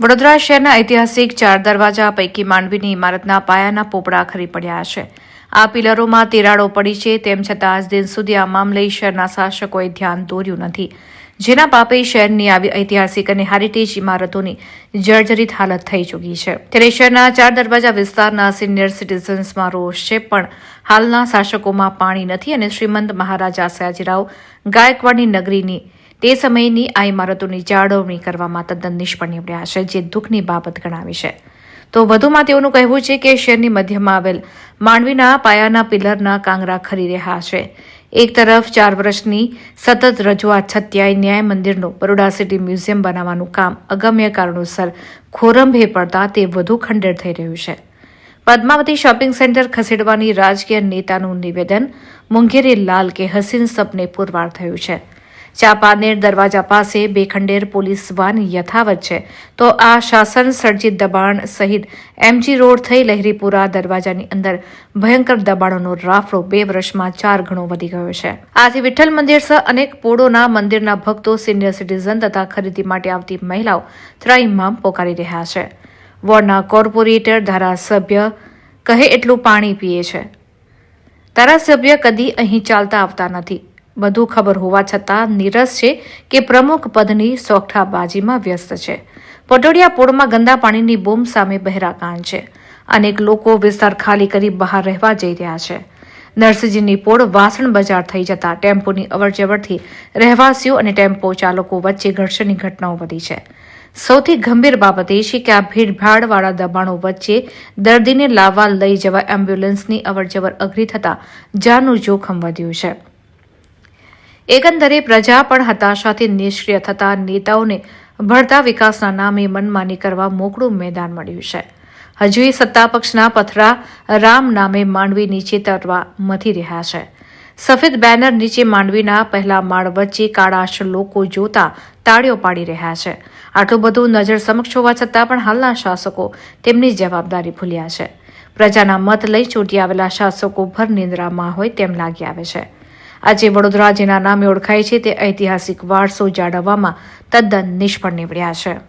વડોદરા શહેરના ઐતિહાસિક ચાર દરવાજા પૈકી માંડવીની ઇમારતના પાયાના પોપડા ખરી પડ્યા છે. આ પિલરોમાં તિરાડો પડી છે, તેમ છતાં આજ દિન સુધી આ મામલે શહેરના શાસકોએ ધ્યાન દોર્યું નથી. જેના પાપે શહેરની આવી ઐતિહાસિક અને હેરિટેજ ઇમારતોની જર્જરિત હાલત થઈ ચૂકી છે. ત્યારે શહેરના ચાર દરવાજા વિસ્તારના સિનિયર સિટીઝન્સમાં રોષ છે, પણ હાલના શાસકોમાં પાણી નથી અને શ્રીમંત મહારાજા સયાજીરાવ ગાયકવાડની નગરીની તે સમયની આ ઇમારતોની જાળવણી કરવામાં તદ્દન નિષ્ફળ નીવડ્યા છે, જે દુઃખની બાબત ગણાવી છે. તો વધુમાં તેઓનું કહેવું છે કે શહેરની મધ્યમાં આવેલ માંડવીના પાયાના પિલરના કાંગરા ખરી રહ્યા છે. એક તરફ ચાર વર્ષની સતત રજૂઆત છત્યાય ન્યાય મંદિરનું બરોડા સિટી મ્યુઝિયમ બનાવવાનું કામ અગમ્ય કારણોસર ખોરંભે પડતા તે વધુ ખંડેર થઈ રહ્યું છે. પદ્માવતી શોપિંગ સેન્ટર ખસેડવાની રાજકીય નેતાનું નિવેદન મુંગેરી લાલ કે હસીન સપને પુરવાર થયું છે. ચાપાનેર દરવાજા પાસે બેખંડેર પોલીસ વાન યથાવત છે. તો આ શાસન સર્જિત દબાણ સહિત એમજી રોડ થઈ લહેરીપુરા દરવાજાની અંદર ભયંકર દબાણોનો રાફડો બે વર્ષમાં ચાર ગણો વધી ગયો છે. આથી વિઠ્ઠલ મંદિર સહ અનેક પોળોના મંદિરના ભક્તો સિનિયર સિટીઝન તથા ખરીદી માટે આવતી મહિલાઓ ત્રાઈમામ પોકારી રહ્યા છે. વોર્ડના કોર્પોરેટર, ધારાસભ્ય કહે એટલું પાણી પીએ છે. ધારાસભ્ય કદી અહીં ચાલતા આવતા નથી. બધું ખબર હોવા છતાં નીરસ છે કે પ્રમુખ પદની સોગઠાબાજીમાં વ્યસ્ત છે. પટોડિયા પોળમાં ગંદા પાણીની બોમ્બ સામે બહેરા કાન છે. અનેક લોકો વિસ્તાર ખાલી કરી બહાર રહેવા જઈ રહ્યા છે. નરસિંહજીની પોળ વાસણ બજાર થઈ જતા ટેમ્પોની અવરજવરથી રહેવાસીઓ અને ટેમ્પો ચાલકો વચ્ચે ઘર્ષણની ઘટનાઓ વધી છે. સૌથી ગંભીર બાબત એ છે કે આ ભીડભાડવાળા દબાણો વચ્ચે દર્દીને લાવવા લઈ જવા એમ્બ્યુલન્સની અવરજવર અઘરી થતા જાનનું જોખમ વધ્યું છે. એકંદરે પ્રજા પણ હતાશાથી નિષ્ક્રિય થતા નેતાઓને ભળતા વિકાસના નામે મનમાની કરવા મોકળું મેદાન મળ્યું છે. હજુય સત્તાપક્ષના પથરા રામ નામે માંડવી નીચે તરવા મથી રહ્યા છે. સફેદ બેનર નીચે માંડવીના પહેલા માળ વચ્ચે કાળાશ લોકો જોતા તાળીઓ પાડી રહ્યા છે. આટલું બધું નજર સમક્ષ હોવા છતાં પણ હાલના શાસકો તેમની જવાબદારી ભૂલ્યા છે. પ્રજાના મત લઈ ચૂંટી આવેલા શાસકો ભર નિંદ્રામાં હોય તેમ લાગી આવે છે. આજે વડોદરા જેના નામે ઓળખાય છે તે ઐતિહાસિક વારસો જાળવવામાં તદ્દન નિષ્ફળ નીવડ્યા છે.